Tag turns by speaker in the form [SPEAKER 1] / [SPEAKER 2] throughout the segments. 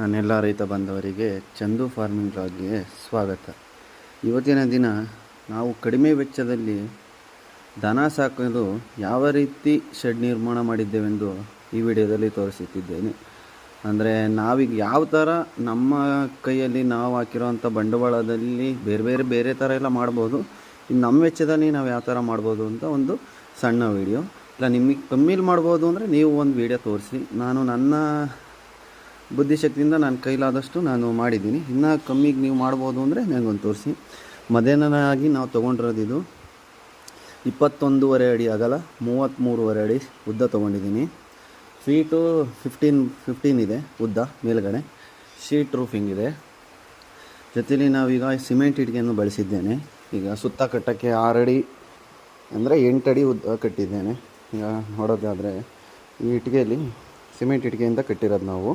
[SPEAKER 1] ನನ್ನೆಲ್ಲ ರೈತ ಬಾಂಧವರಿಗೆ ಚಂದು ಫಾರ್ಮಿಂಗ್ ಬ್ಲಾಗ್ಗೆ ಸ್ವಾಗತ. ಇವತ್ತಿನ ದಿನ ನಾವು ಕಡಿಮೆ ವೆಚ್ಚದಲ್ಲಿ ದನ ಸಾಕಲು ಯಾವ ರೀತಿ ಶೆಡ್ ನಿರ್ಮಾಣ ಮಾಡಿದ್ದೇವೆಂದು ಈ ವಿಡಿಯೋದಲ್ಲಿ ತೋರಿಸುತ್ತಿದ್ದೇನೆ. ಅಂದರೆ ನಾವೀಗ ಯಾವ ಥರ ನಮ್ಮ ಕೈಯಲ್ಲಿ ನಾವು ಹಾಕಿರೋವಂಥ ಬಂಡವಾಳದಲ್ಲಿ ಬೇರೆ ಬೇರೆ ಬೇರೆ ಥರ ಎಲ್ಲ ಮಾಡ್ಬೋದು. ಇನ್ನು ನಮ್ಮ ವೆಚ್ಚದಲ್ಲಿ ನಾವು ಯಾವ ಥರ ಮಾಡ್ಬೋದು ಅಂತ ಒಂದು ಸಣ್ಣ ವಿಡಿಯೋ. ಇಲ್ಲ, ನಿಮಗೆ ಕಮ್ಮಿಲಿ ಮಾಡ್ಬೋದು ಅಂದರೆ ನೀವು ಒಂದು ವಿಡಿಯೋ ತೋರಿಸಿ. ನಾನು ನನ್ನ ಬುದ್ಧಿಶಕ್ತಿಯಿಂದ ನಾನು ಕೈಲಾದಷ್ಟು ನಾನು ಮಾಡಿದ್ದೀನಿ. ಇನ್ನೂ ಕಮ್ಮಿಗೆ ನೀವು ಮಾಡ್ಬೋದು ಅಂದರೆ ನನಗೊಂದು ತೋರಿಸಿ. ಮಧ್ಯಾಹ್ನನಾಗಿ ನಾವು ತೊಗೊಂಡಿರೋದು ಇದು ಇಪ್ಪತ್ತೊಂದೂವರೆ ಅಡಿ ಅಗಲ ಮೂವತ್ತ್ಮೂರುವರೆ ಅಡಿ ಉದ್ದ ತೊಗೊಂಡಿದ್ದೀನಿ. ಫೀಟು ಫಿಫ್ಟೀನ್ ಫಿಫ್ಟೀನ್ ಇದೆ ಉದ್ದ ಮೇಲುಗಡೆ. ಶೀಟ್ ರೂಫಿಂಗ್ ಇದೆ. ಜೊತೆಲಿ ನಾವೀಗ ಸಿಮೆಂಟ್ ಇಟ್ಟಿಗೆಯನ್ನು ಬಳಸಿದ್ದೇನೆ. ಈಗ ಸುತ್ತ ಕಟ್ಟಕ್ಕೆ ಆರಡಿ ಅಂದರೆ ಎಂಟಡಿ ಉದ್ದ ಕಟ್ಟಿದ್ದೇನೆ. ಈಗ ನೋಡೋದಾದರೆ ಈ ಇಟ್ಟಿಗೆಯಲ್ಲಿ ಸಿಮೆಂಟ್ ಇಟ್ಟಿಗೆಯಿಂದ ಕಟ್ಟಿರೋದು ನಾವು.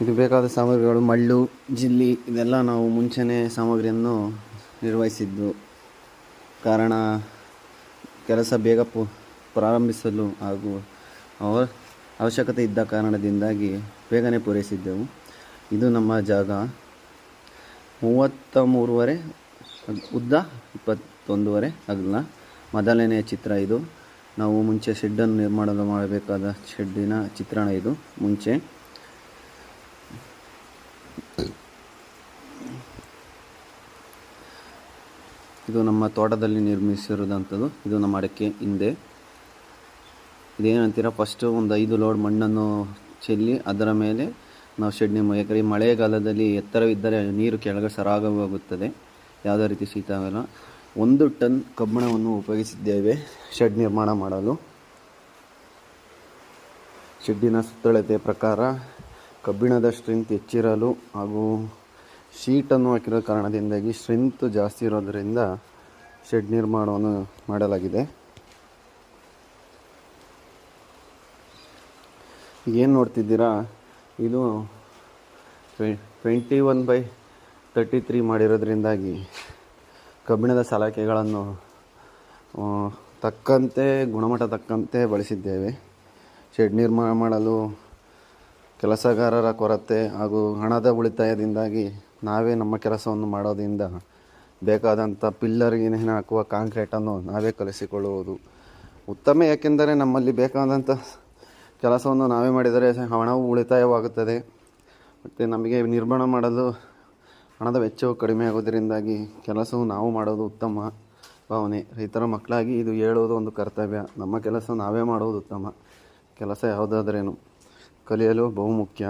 [SPEAKER 1] ಇದು ಬೇಕಾದ ಸಾಮಗ್ರಿಗಳು, ಮಳ್ಳು, ಜಿಲ್ಲಿ, ಇದೆಲ್ಲ ನಾವು ಮುಂಚೆನೇ ಸಾಮಗ್ರಿಯನ್ನು ನಿರ್ವಹಿಸಿದ್ದು. ಕಾರಣ, ಕೆಲಸ ಬೇಗ ಪು, ಪ್ರಾರಂಭಿಸಲು ಹಾಗೂ ಅವರ, ಅವಶ್ಯಕತೆ ಇದ್ದ ಕಾರಣದಿಂದಾಗಿ ಬೇಗನೆ ಪೂರೈಸಿದ್ದೆವು. ಇದು ನಮ್ಮ ಜಾಗ. ಮೂವತ್ತ ಮೂರುವರೆ ಉದ್ದ ಇಪ್ಪತ್ತೊಂದುವರೆ ಅಗಲ. ಮೊದಲನೆಯ ಚಿತ್ರ ಇದು. ನಾವು ಮುಂಚೆ ಶೆಡ್ಡನ್ನು ನಿರ್ಮಾಣ ಮಾಡಬೇಕಾದ ಶೆಡ್ಡಿನ ಚಿತ್ರಣ ಇದು. ಮುಂಚೆ ಇದು ನಮ್ಮ ತೋಟದಲ್ಲಿ ನಿರ್ಮಿಸಿರುವಂಥದ್ದು ಇದು ನಮ್ಮ ಅಡಕೆ ಹಿಂದೆ. ಇದೇನಂತೀರ ಫಸ್ಟು ಒಂದು ಐದು ಲೋಡ್ ಮಣ್ಣನ್ನು ಚೆಲ್ಲಿ ಅದರ ಮೇಲೆ ನಾವು ಶೆಡ್ ನಿಮ್ಮ ಯಾಕಂದರೆ ಮಳೆಗಾಲದಲ್ಲಿ ಎತ್ತರವಿದ್ದರೆ ನೀರು ಕೆಳಗೆ ಸರಾಗವಾಗುತ್ತದೆ ಯಾವುದೇ ರೀತಿ ಶೀತ ಆಗಲ್ಲ ಒಂದು ಟನ್ ಕಬ್ಬಿಣವನ್ನು ಉಪಯೋಗಿಸಿದ್ದೇವೆ ಶೆಡ್ ನಿರ್ಮಾಣ ಮಾಡಲು. ಶೆಡ್ಡಿನ ಸುತ್ತಳತೆ ಪ್ರಕಾರ ಕಬ್ಬಿಣದ ಸ್ಟ್ರೆಂತ್ ಹೆಚ್ಚಿರಲು ಹಾಗೂ ಶೀಟನ್ನು ಹಾಕಿರೋ ಕಾರಣದಿಂದಾಗಿ ಸ್ಟ್ರೆಂತ್ ಜಾಸ್ತಿ ಇರೋದರಿಂದ ಶೆಡ್ ನಿರ್ಮಾಣವನ್ನು ಮಾಡಲಾಗಿದೆ. ಏನು ನೋಡ್ತಿದ್ದೀರಾ? ಇದು twenty one by thirty three ಮಾಡಿರೋದ್ರಿಂದಾಗಿ ಕಬ್ಬಿಣದ ಸಲಾಕೆಗಳನ್ನು ತಕ್ಕಂತೆ, ಗುಣಮಟ್ಟ ತಕ್ಕಂತೆ ಬಳಸಿದ್ದೇವೆ. ಶೆಡ್ ನಿರ್ಮಾಣ ಮಾಡಲು ಕೆಲಸಗಾರರ ಕೊರತೆ ಹಾಗೂ ಹಣದ ಉಳಿತಾಯದಿಂದಾಗಿ ನಾವೇ ನಮ್ಮ ಕೆಲಸವನ್ನು ಮಾಡೋದರಿಂದ ಬೇಕಾದಂಥ ಪಿಲ್ಲರ್ಗೆ ಹಾಕುವ ಕಾಂಕ್ರೀಟನ್ನು ನಾವೇ ಕಲಿಸಿಕೊಳ್ಳುವುದು. ಉತ್ತಮ ಏಕೆಂದರೆ ನಮ್ಮಲ್ಲಿ ಬೇಕಾದಂಥ ಕೆಲಸವನ್ನು ನಾವೇ ಮಾಡಿದರೆ ಹಣವು ಉಳಿತಾಯವಾಗುತ್ತದೆ. ಮತ್ತು ನಮಗೆ ನಿರ್ಮಾಣ ಮಾಡಲು ಹಣದ ವೆಚ್ಚವು ಕಡಿಮೆ ಆಗೋದರಿಂದಾಗಿ ಕೆಲಸವು ನಾವು ಮಾಡೋದು ಉತ್ತಮ ಭಾವನೆ. ರೈತರ ಮಕ್ಕಳಾಗಿ ಇದು ಹೇಳುವುದು ಒಂದು ಕರ್ತವ್ಯ. ನಮ್ಮ ಕೆಲಸ ನಾವೇ ಮಾಡೋದು ಉತ್ತಮ. ಕೆಲಸ ಯಾವುದಾದ್ರೇನು. ಕಲಿಯಲು ಬಹುಮುಖ್ಯ.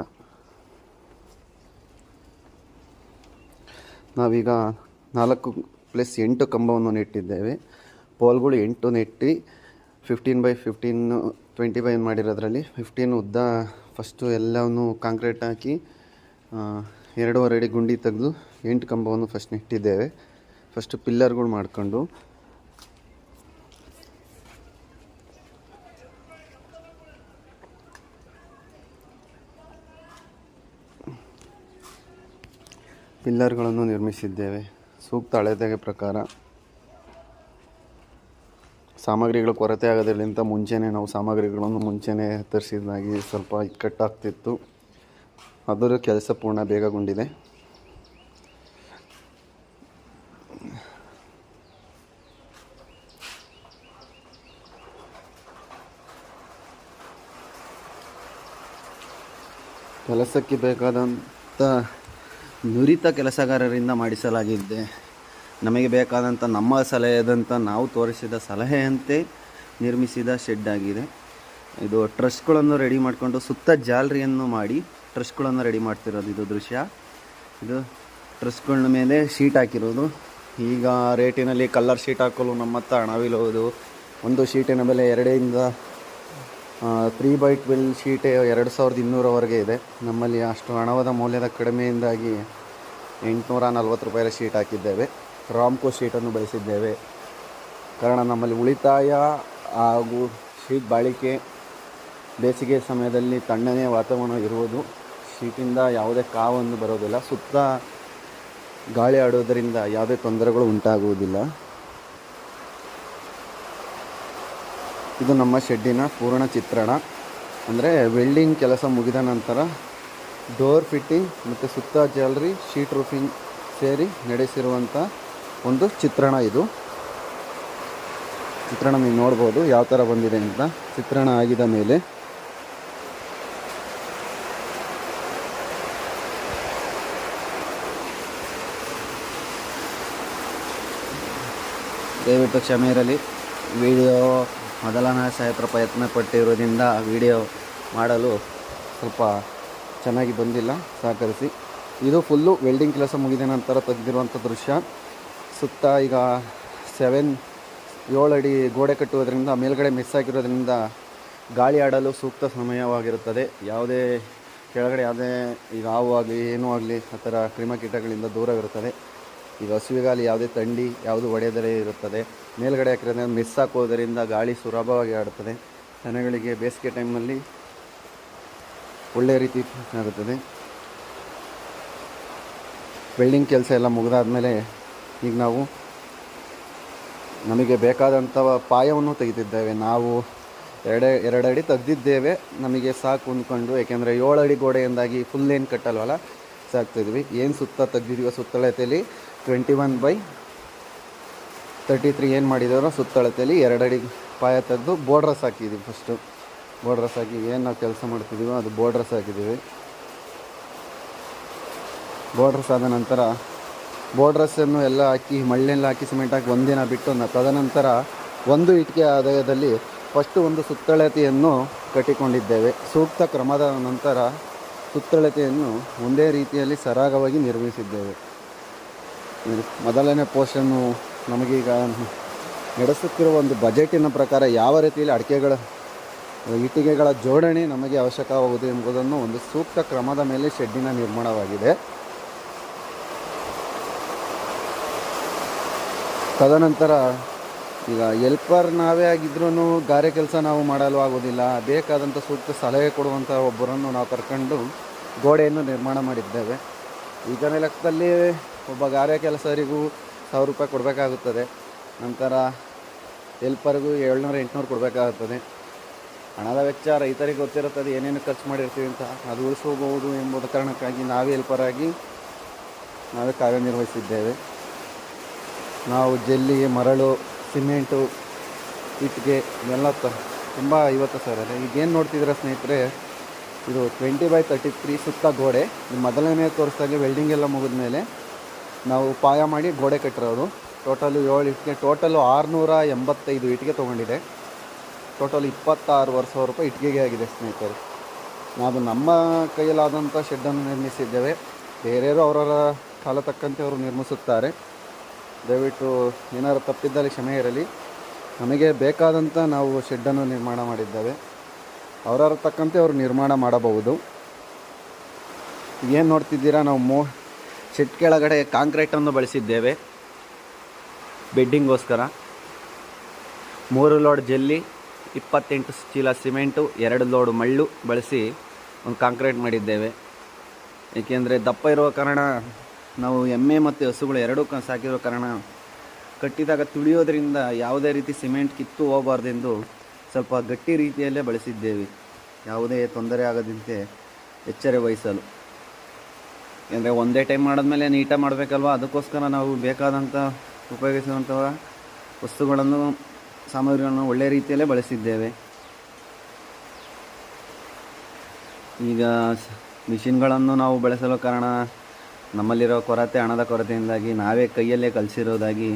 [SPEAKER 1] ನಾವೀಗ ನಾಲ್ಕು ಪ್ಲಸ್ ಎಂಟು ಕಂಬವನ್ನು ನೆಟ್ಟಿದ್ದೇವೆ. ಪೋಲ್ಗಳು ಎಂಟು ನೆಟ್ಟಿ fifteen by fifteen twenty by ಮಾಡಿರೋದ್ರಲ್ಲಿ fifteen ಉದ್ದ ಫಸ್ಟು ಎಲ್ಲವನ್ನು ಕಾಂಕ್ರೀಟ್ ಹಾಕಿ ಎರಡೂವರೆ ಅಡಿ ಗುಂಡಿ ತೆಗೆದು ಎಂಟು ಕಂಬವನ್ನು ಫಸ್ಟ್ ನೆಟ್ಟಿದ್ದೇವೆ. ಫಸ್ಟು ಪಿಲ್ಲರ್ಗಳು ಮಾಡಿಕೊಂಡು. ಪಿಲ್ಲರ್ಗಳನ್ನು ನಿರ್ಮಿಸಿದ್ದೇವೆ. ಸೂಕ್ತ ಅಳತೆಗೆ ಪ್ರಕಾರ ಸಾಮಗ್ರಿಗಳ ಕೊರತೆ ಆಗೋದ್ರಿಂದ ಮುಂಚೆನೇ ನಾವು ಸಾಮಗ್ರಿಗಳನ್ನು ಮುಂಚೆನೇ ತರಿಸಿದಾಗಿ ಸ್ವಲ್ಪ ಇಕ್ಕಟ್ಟಾಗ್ತಿತ್ತು. ಅದರ ಕೆಲಸ ಪೂರ್ಣ ಬೇಗಗೊಂಡಿದೆ. ಕೆಲಸಕ್ಕೆ ಬೇಕಾದಂಥ ನುರಿತ ಕೆಲಸಗಾರರಿಂದ ಮಾಡಿಸಲಾಗಿದೆ ನಮಗೆ ಬೇಕಾದಂಥ ನಮ್ಮ ಸಲಹೆಯಾದಂಥ ನಾವು ತೋರಿಸಿದ ಸಲಹೆಯಂತೆ ನಿರ್ಮಿಸಿದ ಶೆಡ್ ಆಗಿದೆ. ಇದು ಟ್ರಸ್ಗಳನ್ನು ರೆಡಿ ಮಾಡಿಕೊಂಡು ಸುತ್ತ ಜಾಲರಿಯನ್ನು ಮಾಡಿ ಟ್ರಸ್ಗಳನ್ನು ರೆಡಿ ಮಾಡ್ತಿರೋದು ಇದು ದೃಶ್ಯ. ಇದು ಟ್ರಸ್ಗಳ ಮೇಲೆ ಶೀಟ್ ಹಾಕಿರೋದು. ಈಗ ರೇಟಿನಲ್ಲಿ ಕಲ್ಲರ್ ಶೀಟ್ ಹಾಕಲು ನಮ್ಮ ಹತ್ರ ಹಣವಿಲ್ಲುವುದು ಒಂದು ಶೀಟಿನ ಬೆಲೆ ಎರಡರಿಂದ ತ್ರೀ ಬೈ ಟ್ವೆಲ್ ಶೀಟ್ ಎರಡು ಸಾವಿರದ ಇನ್ನೂರವರೆಗೆ ಇದೆ. ನಮ್ಮಲ್ಲಿ ಅಷ್ಟು ಹಣವಾದ ಮೌಲ್ಯದ ಕಡಿಮೆಯಿಂದಾಗಿ ಎಂಟುನೂರ ನಲ್ವತ್ತು ರೂಪಾಯಿಯ ಶೀಟ್ ಹಾಕಿದ್ದೇವೆ. ರಾಮ್ಕೋ ಶೀಟನ್ನು ಬಳಸಿದ್ದೇವೆ. ಕಾರಣ ನಮ್ಮಲ್ಲಿ ಉಳಿತಾಯ ಹಾಗೂ ಶೀಟ್ ಬಾಳಿಕೆ ಬೇಸಿಗೆ ಸಮಯದಲ್ಲಿ ತಣ್ಣನೆಯ ವಾತಾವರಣ ಇರುವುದು. ಶೀಟಿಂದ ಯಾವುದೇ ಕಾವನ್ನು ಬರೋದಿಲ್ಲ. ಸುತ್ತ ಗಾಳಿ ಆಡೋದರಿಂದ ಯಾವುದೇ ತೊಂದರೆಗಳು ಉಂಟಾಗುವುದಿಲ್ಲ. ಇದು ನಮ್ಮ ಶೆಡ್ಡಿನ ಪೂರ್ಣ ಚಿತ್ರಣ. ಅಂದರೆ ವೆಲ್ಡಿಂಗ್ ಕೆಲಸ ಮುಗಿದ ನಂತರ ಡೋರ್ ಫಿಟ್ಟಿಂಗ್ ಮತ್ತು ಸುತ್ತ ಜಾಲರಿ ಶೀಟ್ ರೂಫಿಂಗ್ ಸೇರಿ ನಡೆಸಿರುವಂಥ ಒಂದು ಚಿತ್ರಣ ಇದು. ಚಿತ್ರಣ ನೀವು ನೋಡ್ಬೋದು ಯಾವ ಥರ ಬಂದಿದೆ ಅಂತ. ಚಿತ್ರಣ ಆಗಿದ ಮೇಲೆ ದಯವಿಟ್ಟು ಕ್ಷಮೆ ಇರಲಿ. ವಿಡಿಯೋ ಮೊದಲನೇ ಸಹಾಯಕರ ಪ್ರಯತ್ನ ಪಟ್ಟಿರೋದ್ರಿಂದ ವಿಡಿಯೋ ಮಾಡಲು ಸ್ವಲ್ಪ ಚೆನ್ನಾಗಿ ಬಂದಿಲ್ಲ, ಸಹಕರಿಸಿ. ಇದು ಫುಲ್ಲು ವೆಲ್ಡಿಂಗ್ ಕೆಲಸ ಮುಗಿದ ನಂತರ ತೆಗೆದಿರುವಂಥ ದೃಶ್ಯ. ಸುತ್ತ ಈಗ ಸೆವೆನ್, ಏಳು ಅಡಿ ಗೋಡೆ ಕಟ್ಟುವುದರಿಂದ, ಮೇಲ್ಗಡೆ ಮಿಸ್ ಆಗಿರೋದ್ರಿಂದ ಗಾಳಿ ಆಡಲು ಸೂಕ್ತ ಸಮಯವಾಗಿರುತ್ತದೆ. ಯಾವುದೇ ಕೆಳಗಡೆ, ಯಾವುದೇ ಈಗ ಹಾವು ಆಗಲಿ, ಏನೂ ಆಗಲಿ, ಆ ಥರ ಕ್ರಿಮಕೀಟಗಳಿಂದ ದೂರವಿರುತ್ತದೆ. ಈಗ ಹಸುವಿಗಾಲಿ ಯಾವುದೇ ಥಂಡಿ, ಯಾವುದು ಒಡೆದರೆ ಇರುತ್ತದೆ. ಮೇಲ್ಗಡೆ ಹಾಕಿರೋದ್ರಿಂದ ಮಿಸ್ ಹಾಕೋದರಿಂದ ಗಾಳಿ ಸುಲಭವಾಗಿ ಆಡುತ್ತದೆ. ದನಗಳಿಗೆ ಬೇಸಿಗೆ ಟೈಮಲ್ಲಿ ಒಳ್ಳೆಯ ರೀತಿ ಆಗುತ್ತದೆ. ವೆಲ್ಡಿಂಗ್ ಕೆಲಸ ಎಲ್ಲ ಮುಗಿದಾದ್ಮೇಲೆ ಈಗ ನಾವು ನಮಗೆ ಬೇಕಾದಂಥ ಪಾಯವನ್ನು ತೆಗೆದಿದ್ದೇವೆ. ನಾವು ಎರಡೇ ಎರಡು ಅಡಿ ತೆಗೆದಿದ್ದೇವೆ. ನಮಗೆ ಸಾಕು ಅಂದ್ಕೊಂಡು, ಏಕೆಂದರೆ ಏಳು ಅಡಿ ಗೋಡೆಯಿಂದಾಗಿ ಫುಲ್ ಏನು ಕಟ್ಟಲ್ವಲ್ಲ ಸಾಕ್ತಿದ್ವಿ ಏನು ಸುತ್ತ ತೆಗೆದಿದೀವೋ ಸುತ್ತಳತೆಯಲ್ಲಿ twenty one by thirty three ಏನು ಮಾಡಿದಾರೋ ಸುತ್ತಳತೆಯಲ್ಲಿ ಎರಡಡಿ ಪಾಯ ತೆಗೆದು ಬೋರ್ಡ್ರಸ್ ಹಾಕಿದ್ದೀವಿ ಫಸ್ಟು ಬೋರ್ಡ್ರಸ್ ಹಾಕಿ ಏನು ನಾವು ಕೆಲಸ ಮಾಡ್ತಿದ್ದೀವೋ ಅದು ಬೋರ್ಡ್ರಸ್ ಹಾಕಿದ್ದೀವಿ ಬೋರ್ಡ್ರಸ್ ಆದ ನಂತರ ಬೋರ್ಡ್ರಸ್ಸನ್ನು ಎಲ್ಲ ಹಾಕಿ, ಮಳ್ಳೆಲ್ಲ ಹಾಕಿ ಸಿಮೆಂಟ್ ಹಾಕಿ ಒಂದಿನ ಬಿಟ್ಟು ತದನಂತರ ಒಂದು ಇಟ್ಟಿಗೆ ಆದಾಯದಲ್ಲಿ ಫಸ್ಟು ಒಂದು ಸುತ್ತಳತೆಯನ್ನು ಕಟ್ಟಿಕೊಂಡಿದ್ದೇವೆ. ಸೂಕ್ತ ಕ್ರಮದ ನಂತರ ಸುತ್ತಳತೆಯನ್ನು ಒಂದೇ ರೀತಿಯಲ್ಲಿ ಸರಾಗವಾಗಿ ನಿರ್ವಹಿಸಿದ್ದೇವೆ ಇದು ಮೊದಲನೇ ಪೋಷನ್ನು ನಮಗೀಗ ನಡೆಸುತ್ತಿರುವ ಒಂದು ಬಜೆಟಿನ ಪ್ರಕಾರ ಯಾವ ರೀತಿಯಲ್ಲಿ ಅಡಿಕೆಗಳ, ಇಟ್ಟಿಗೆಗಳ ಜೋಡಣೆ ನಮಗೆ ಅವಶ್ಯಕವಾಗುವುದು ಎಂಬುದನ್ನು ಒಂದು ಸೂಕ್ತ ಕ್ರಮದ ಮೇಲೆ ಶೆಡ್ಡಿನ ನಿರ್ಮಾಣವಾಗಿದೆ. ತದನಂತರ ಈಗ ಎಲ್ಪರ್ ನಾವೇ ಆಗಿದ್ರೂ ಗಾರೆ ಕೆಲಸ ನಾವು ಮಾಡಲು ಆಗೋದಿಲ್ಲ ಬೇಕಾದಂಥ ಸೂಕ್ತ ಸಲಹೆ ಕೊಡುವಂಥ ಒಬ್ಬರನ್ನು ನಾವು ಕರ್ಕೊಂಡು ಗೋಡೆಯನ್ನು ನಿರ್ಮಾಣ ಮಾಡಿದ್ದೇವೆ. ಈಗಿನ ಲೆಕ್ಕದಲ್ಲಿ ಒಬ್ಬ ಗಾರೆ ಕೆಲಸರಿಗೂ ಸಾವಿರ ರೂಪಾಯಿ ಕೊಡಬೇಕಾಗುತ್ತದೆ. ನಂತರ ಎಲ್ಪರಿಗೂ ಏಳ್ನೂರು, ಎಂಟುನೂರು ಕೊಡಬೇಕಾಗುತ್ತದೆ. ಹಣದ ವೆಚ್ಚ ರೈತರಿಗೆ ಗೊತ್ತಿರುತ್ತದೆ, ಏನೇನು ಖರ್ಚು ಮಾಡಿರ್ತೀವಿ ಅಂತ. ಅದು ಉಳಿಸ್ಕೋಬಹುದು ಎಂಬುದ ಕಾರಣಕ್ಕಾಗಿ ನಾವೇ ಎಲ್ಪರಾಗಿ ನಾವೇ ಕಾರ್ಯನಿರ್ವಹಿಸಿದ್ದೇವೆ ನಾವು ಜಲ್ಲಿ, ಮರಳು, ಸಿಮೆಂಟು ಇಟ್ಟಿಗೆ ಇವೆಲ್ಲ ತ, ತುಂಬ ಐವತ್ತು ಸಾವಿರ ಈಗೇನು ನೋಡ್ತಿದ್ದೀರ ಸ್ನೇಹಿತರೆ, ಇದು ಟ್ವೆಂಟಿ ಬೈ ತರ್ಟಿ ತ್ರೀ ಸುತ್ತ ಗೋಡೆ. ಮೊದಲನೇ ತೋರಿಸ್ದಾಗೆ ವೆಲ್ಡಿಂಗ್ ಎಲ್ಲ ಮುಗಿದ ಮೇಲೆ ನಾವು ಪಾಯ ಮಾಡಿ ಗೋಡೆ ಕಟ್ಟಿರೋದು. ಟೋಟಲು ಏಳು ಇಟ್ಟಿಗೆ ಟೋಟಲು ಆರುನೂರ ಎಂಬತ್ತೈದು ಇಟ್ಟಿಗೆ ತೊಗೊಂಡಿದೆ. ಟೋಟಲ್ ಇಪ್ಪತ್ತಾರು ವರ್ಷ ರೂಪಾಯಿ ಇಟ್ಟಿಗೆಗೆ ಆಗಿದೆ ಸ್ನೇಹಿತರು. ನಾವು ನಮ್ಮ ಕೈಯಲ್ಲಾದಂಥ ಶೆಡ್ಡನ್ನು ನಿರ್ಮಿಸಿದ್ದೇವೆ. ಬೇರೆಯವರು ಅವರವರ ಕಾಲ ತಕ್ಕಂತೆ ಅವರು ನಿರ್ಮಿಸುತ್ತಾರೆ. ದಯವಿಟ್ಟು ಏನಾದರೂ ತಪ್ಪಿದ್ದಲ್ಲಿ ಕ್ಷಮೆ ಇರಲಿ. ನಮಗೆ ಬೇಕಾದಂಥ ನಾವು ಶೆಡ್ಡನ್ನು ನಿರ್ಮಾಣ ಮಾಡಿದ್ದೇವೆ. ಅವರವರ ತಕ್ಕಂತೆ ಅವರು ನಿರ್ಮಾಣ ಮಾಡಬಹುದು. ಏನು ನೋಡ್ತಿದ್ದೀರಾ? ನಾವು ಮೋ ಶೆಡ್ ಕೆಳಗಡೆ ಕಾಂಕ್ರೀಟನ್ನು ಬಳಸಿದ್ದೇವೆ. ಬೆಡ್ಡಿಂಗೋಸ್ಕರ ಮೂರು ಲೋಡ್ ಜಲ್ಲಿ, ಇಪ್ಪತ್ತೆಂಟು ಚೀಲ ಸಿಮೆಂಟು, ಎರಡು ಲೋಡ್ ಮಳ್ಳು ಬಳಸಿ ಒಂದು ಕಾಂಕ್ರೀಟ್ ಮಾಡಿದ್ದೇವೆ. ಏಕೆಂದರೆ ದಪ್ಪ ಇರುವ ಕಾರಣ ನಾವು ಎಮ್ಮೆ ಮತ್ತು ಹಸುಗಳು ಎರಡೂ ಸಾಕಿರೋ ಕಾರಣ ಕಟ್ಟಿದಾಗ ತುಳಿಯೋದ್ರಿಂದ ಯಾವುದೇ ರೀತಿ ಸಿಮೆಂಟ್ ಕಿತ್ತು ಹೋಗಬಾರ್ದೆಂದು ಸ್ವಲ್ಪ ಗಟ್ಟಿ ರೀತಿಯಲ್ಲೇ ಬಳಸಿದ್ದೇವೆ. ಯಾವುದೇ ತೊಂದರೆ ಆಗದಂತೆ ಎಚ್ಚರ ವಹಿಸಲು ಅಂದರೆ ಒಂದೇ ಟೈಮ್ ಮಾಡಿದ್ಮೇಲೆ ನೀಟಾಗಿ ಮಾಡಬೇಕಲ್ವ? ಅದಕ್ಕೋಸ್ಕರ ನಾವು ಬೇಕಾದಂಥ ಉಪಯೋಗಿಸುವಂಥ ವಸ್ತುಗಳನ್ನು, ಸಾಮಗ್ರಿಗಳನ್ನು ಒಳ್ಳೆಯ ರೀತಿಯಲ್ಲೇ ಬಳಸಿದ್ದೇವೆ. ಈಗ ಮಿಷಿನ್ಗಳನ್ನು ನಾವು ಬಳಸಲು ಕಾರಣ ನಮ್ಮಲ್ಲಿರೋ ಕೊರತೆ, ಹಣದ ಕೊರತೆಯಿಂದಾಗಿ ನಾವೇ ಕೈಯಲ್ಲೇ ಕಲಿಸಿರೋದಾಗಿ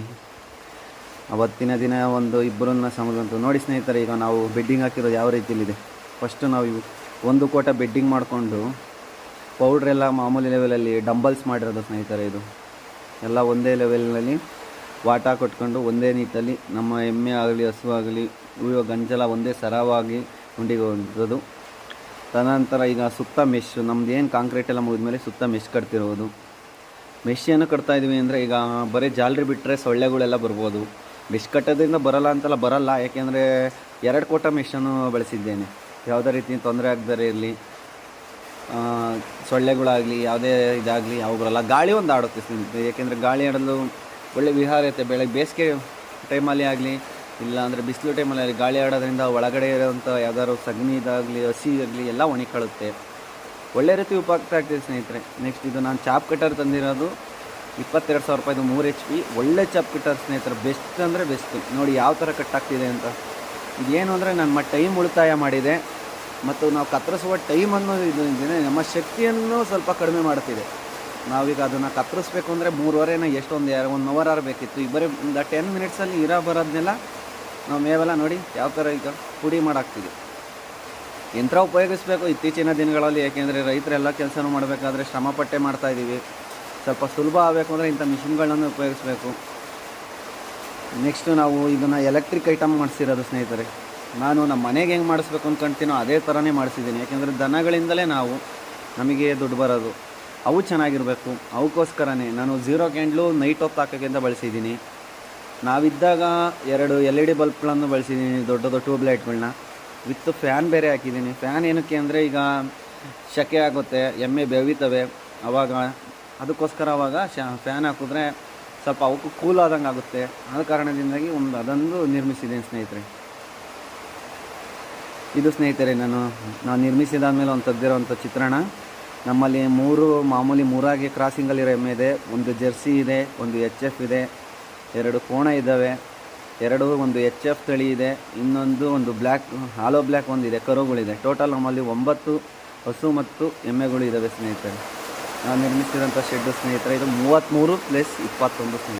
[SPEAKER 1] ಅವತ್ತಿನ ದಿನ ಒಂದು ಇಬ್ಬರನ್ನ ಸಮದಂತು ನೋಡಿ ಸ್ನೇಹಿತರೆ, ಈಗ ನಾವು ಬೆಡ್ಡಿಂಗ್ ಹಾಕಿರೋದು ಯಾವ ರೀತಿಯಲ್ಲಿದೆ? ಫಸ್ಟು ನಾವು ಒಂದು ಕೋಟ ಬೆಡ್ಡಿಂಗ್ ಮಾಡಿಕೊಂಡು ಪೌಡ್ರೆಲ್ಲ ಮಾಮೂಲಿ ಲೆವೆಲಲ್ಲಿ ಡಂಬಲ್ಸ್ ಮಾಡಿರೋದು ಸ್ನೇಹಿತರೆ ಇದು. ಎಲ್ಲ ಒಂದೇ ಲೆವೆಲ್ನಲ್ಲಿ ವಾಟ ಕೊಟ್ಕೊಂಡು ಒಂದೇ ನೀಟಲ್ಲಿ ನಮ್ಮ ಎಮ್ಮೆ ಆಗಲಿ, ಹಸು ಆಗಲಿ ಉಳಿಯೋ ಗಂಜಲ ಒಂದೇ ಸರವಾಗಿ ಉಂಡಿಗೆ ಹೊಂದಿರೋದು ತದನಂತರ ಈಗ ಸುತ್ತ ಮೆಶ್ ನಮ್ದು ಏನು ಕಾಂಕ್ರೀಟ್ ಎಲ್ಲ ಮುಗಿದ್ಮೇಲೆ ಸುತ್ತ ಮೆಶ್ ಕಟ್ತಿರೋದು. ಮೆಶ್ ಏನು ಕಟ್ತಾ ಇದ್ದೀವಿ ಅಂದರೆ ಈಗ ಬರೀ ಜಾಲರಿ ಬಿಟ್ಟರೆ ಸೊಳ್ಳೆಗಳೆಲ್ಲ ಬರ್ಬೋದು. ಮೆಶ್ ಕಟ್ಟೋದ್ರಿಂದ ಬರಲ್ಲ ಅಂತಲ್ಲ ಬರಲ್ಲ, ಯಾಕೆಂದರೆ ಎರಡು ಕೋಟ ಮೆಷನ್ನು ಬಳಸಿದ್ದೇನೆ. ಯಾವುದೇ ರೀತಿ ತೊಂದರೆ ಆಗದರೆ ಇರಲಿ. ಸೊಳ್ಳೆಗಳಾಗಲಿ, ಯಾವುದೇ ಇದಾಗಲಿ, ಅವುಗಳೆಲ್ಲ ಗಾಳಿ ಒಂದು ಆಡುತ್ತೆ ಸ್ನೇಹಿತರೆ. ಏಕೆಂದರೆ ಗಾಳಿ ಆಡಲು ಒಳ್ಳೆ ವಿಹಾರ ಇರುತ್ತೆ ಬೆಳಗ್ಗೆ ಬೇಸಿಗೆ ಟೈಮಲ್ಲಿ ಆಗಲಿ ಇಲ್ಲ ಅಂದರೆ ಬಿಸಿಲು ಟೈಮಲ್ಲಿ ಆಗಲಿ, ಗಾಳಿ ಆಡೋದ್ರಿಂದ ಒಳಗಡೆ ಇರೋಂಥ ಯಾವ್ದಾದ್ರು ಸಗಣಿ ಇದಾಗಲಿ, ಹಸಿ ಆಗಲಿ ಎಲ್ಲ ಒಣಕೊಳ್ಳುತ್ತೆ ಒಳ್ಳೆ ರೀತಿ ಉಪಯುಕ್ತ ಆಗ್ತಿದೆ ಸ್ನೇಹಿತರೆ. ನೆಕ್ಸ್ಟ್ ಇದು ನಾನು ಚಾಪ್ ಕಟರ್ ತಂದಿರೋದು ಇಪ್ಪತ್ತೆರಡು ಸಾವಿರ ರೂಪಾಯಿದು ಮೂರು ಎಚ್ ಪಿ ಒಳ್ಳೆ ಚಾಪ್ ಕಟರ್ ಸ್ನೇಹಿತರೆ, ಬೆಸ್ಟ್ ಅಂದರೆ ಬೆಸ್ಟ್. ನೋಡಿ ಯಾವ ಥರ ಕಟ್ ಆಗ್ತಿದೆ ಅಂತ. ಇದೇನು ಅಂದರೆ ಮ ಟೈಮ್ ಉಳಿತಾಯ ಮಾಡಿದೆ. ಮತ್ತು ನಾವು ಕತ್ತರಿಸುವ ಟೈಮನ್ನು ಅನ್ನೋ ಇದೆ ನಮ್ಮ ಶಕ್ತಿಯನ್ನು ಸ್ವಲ್ಪ ಕಡಿಮೆ ಮಾಡ್ತಿದೆ. ನಾವೀಗ ಅದನ್ನು ಕತ್ತರಿಸ್ಬೇಕು ಅಂದರೆ ಮೂರುವರೆನ ಎಷ್ಟೊಂದು ಯಾರು, ಒಂದು ಅವರ್ ಆರ್ ಬೇಕಿತ್ತು. ಈಗ ಬರೀ ಒಂದು ಟೆನ್ ಮಿನಿಟ್ಸಲ್ಲಿ ಇರೋ ಬರೋದನ್ನೆಲ್ಲ ನಾವು ಮೇವೆಲ್ಲ ನೋಡಿ ಯಾವ ಥರ ಈಗ ಪುಡಿ ಮಾಡಾಕ್ತಿದೆ ಯಂತ್ರ ಉಪಯೋಗಿಸಬೇಕು ಇತ್ತೀಚಿನ ದಿನಗಳಲ್ಲಿ ಏಕೆಂದರೆ ರೈತರೆಲ್ಲ ಕೆಲಸನೂ ಮಾಡಬೇಕಾದ್ರೆ ಶ್ರಮಪಟ್ಟೆ ಮಾಡ್ತಾ ಇದ್ದೀವಿ ಸ್ವಲ್ಪ ಸುಲಭ ಆಗಬೇಕು ಅಂದರೆ ಇಂಥ ಮಿಷಿನ್ಗಳನ್ನು ಉಪಯೋಗಿಸ್ಬೇಕು. ನೆಕ್ಸ್ಟು ನಾವು ಇದನ್ನು ಎಲೆಕ್ಟ್ರಿಕ್ ಐಟಮ್ ಮಾಡಿಸಿರೋದು ಸ್ನೇಹಿತರೆ. ನಾನು ನಮ್ಮ ಮನೆಗೆ ಹೆಂಗೆ ಮಾಡಿಸ್ಬೇಕು ಅಂದ್ಕೊಂತೀನೋ ಅದೇ ಥರನೇ ಮಾಡಿಸಿದ್ದೀನಿ. ಯಾಕೆಂದರೆ ದನಗಳಿಂದಲೇ ನಾವು ನಮಗೆ ದುಡ್ಡು ಬರೋದು. ಅವು ಚೆನ್ನಾಗಿರಬೇಕು. ಅವಕ್ಕೋಸ್ಕರನೇ ನಾನು ಝೀರೋ ಕ್ಯಾಂಡ್ಲು ನೈಟ್ ಹೊತ್ತು ಹಾಕೋಕ್ಕಿಂತ ಬಳಸಿದ್ದೀನಿ. ನಾವಿದ್ದಾಗ ಎರಡು ಎಲ್ ಇ ಡಿ ಬಲ್ಬ್ಗಳನ್ನು ಬಳಸಿದ್ದೀನಿ, ದೊಡ್ಡ ದೊಡ್ಡ ಟ್ಯೂಬ್ಲೈಟ್ಗಳನ್ನ ವಿತ್ ಫ್ಯಾನ್ ಬೇರೆ ಹಾಕಿದ್ದೀನಿ. ಫ್ಯಾನ್ ಏನಕ್ಕೆ ಅಂದರೆ ಈಗ ಶೆಕೆ ಆಗುತ್ತೆ, ಎಮ್ಮೆ ಬೆವಿತವೆ. ಅವಾಗ ಅದಕ್ಕೋಸ್ಕರ ಆವಾಗ ಶ ಫ್ಯಾನ್ ಹಾಕಿದ್ರೆ ಸ್ವಲ್ಪ ಅವಕ್ಕೂ ಕೂಲ್ ಆದಂಗೆ ಆಗುತ್ತೆ ಆದ ಕಾರಣದಿಂದಾಗಿ ಒಂದು ಅದೊಂದು ನಿರ್ಮಿಸಿದ್ದೀನಿ ಸ್ನೇಹಿತರೆ. ಇದು ಸ್ನೇಹಿತರೆ, ನಾನು ನಾನು ನಿರ್ಮಿಸಿದಾದ್ಮೇಲೆ ಒಂದು ತೆಗೆದಿರೋವಂಥ ಚಿತ್ರಣ. ನಮ್ಮಲ್ಲಿ ಮೂರು, ಮಾಮೂಲಿ ಮೂರಾಗಿ ಕ್ರಾಸಿಂಗಲ್ಲಿರೋ ಎಮ್ಮೆ ಇದೆ. ಒಂದು ಜೆರ್ಸಿ ಇದೆ, ಒಂದು ಎಚ್ ಎಫ್ ಇದೆ, ಎರಡು ಕೋಣ ಇದ್ದಾವೆ, ಎರಡು, ಒಂದು ಎಚ್ ಎಫ್ ತಳಿ ಇದೆ, ಇನ್ನೊಂದು ಒಂದು ಬ್ಲ್ಯಾಕ್, ಹಾಲೋ ಬ್ಲ್ಯಾಕ್ ಒಂದಿದೆ ಕರುಗಳಿದೆ. ಟೋಟಲ್ ನಮ್ಮಲ್ಲಿ ಒಂಬತ್ತು ಹಸು ಮತ್ತು ಎಮ್ಮೆಗಳು ಇದ್ದಾವೆ ಸ್ನೇಹಿತರೆ. ನಾನು ನಿರ್ಮಿಸಿದಂಥ ಶೆಡ್ಡು ಸ್ನೇಹಿತರೆ, ಇದು ಮೂವತ್ತ್ಮೂರು ಪ್ಲಸ್ ಇಪ್ಪತ್ತೊಂದು ಸ್ನೇಹಿತರೆ.